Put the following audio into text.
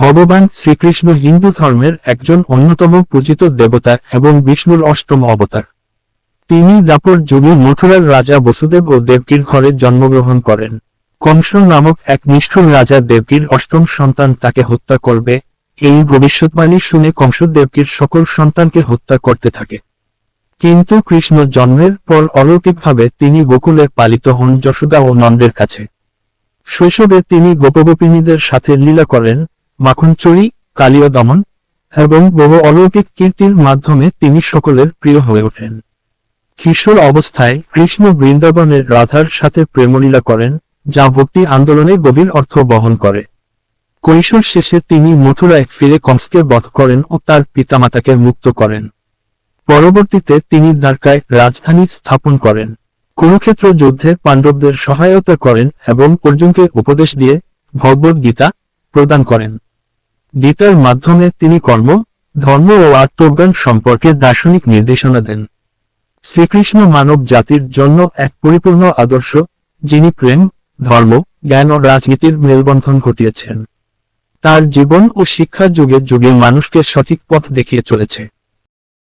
ভগবান শ্রীকৃষ্ণ হিন্দু ধর্মের একজন অন্যতম পূজিত দেবতা এবং বিষ্ণুর অষ্টম অবতার। তিনি দাপর যুগে মথুরার রাজা বসুদেব ও দেবকীর ঘরে জন্মগ্রহণ করেন। কংস নামক এক নিষ্ঠুর রাজা দেবকীর অষ্টম সন্তান তাকে হত্যা করবে। এই ভবিষ্যৎবাণী শুনে কংস দেবকীর সকল সন্তানকে হত্যা করতে থাকে। কিন্তু কৃষ্ণ জন্মের পর অলৌকিকভাবে তিনি গোকুলে পালিত হন যশোদা ও নন্দের কাছে। শৈশবে তিনি গোপগোপিনীদের সাথে লীলা করেন মাখন চুরি কালীয় দমন এবং বহু অলৌকিক কীর্তির মাধ্যমে তিনি সকলের প্রিয় হয়ে ওঠেন। কিশোর অবস্থায় কৃষ্ণ বৃন্দাবনের রাধার সাথে প্রেমলীলা করেন, যা ভক্তি আন্দোলনে গভীর অর্থ বহন করে। কৈশোর শেষে তিনি মথুরায় ফিরে কংসকে বধ করেন ও তার পিতামাতাকে মুক্ত করেন। পরবর্তীতে তিনি দ্বারকায় রাজধানী স্থাপন করেন। কুরুক্ষেত্র যুদ্ধে পাণ্ডবদের সহায়তা করেন এবং অর্জুনকে উপদেশ দিয়ে ভগবদ গীতা প্রদান করেন। গীতার মাধ্যমে তিনি কর্ম, ধর্ম ও আত্মজ্ঞান সম্পর্কে দার্শনিক নির্দেশনা দেন। শ্রীকৃষ্ণ মানব জাতির জন্য এক পরিপূর্ণ আদর্শ, যিনি প্রেম, ধর্ম, জ্ঞান ও রাজনীতির মেলবন্ধন ঘটিয়েছেন। তার জীবন ও শিক্ষা যুগে যুগে মানুষকে সঠিক পথ দেখিয়ে চলেছে।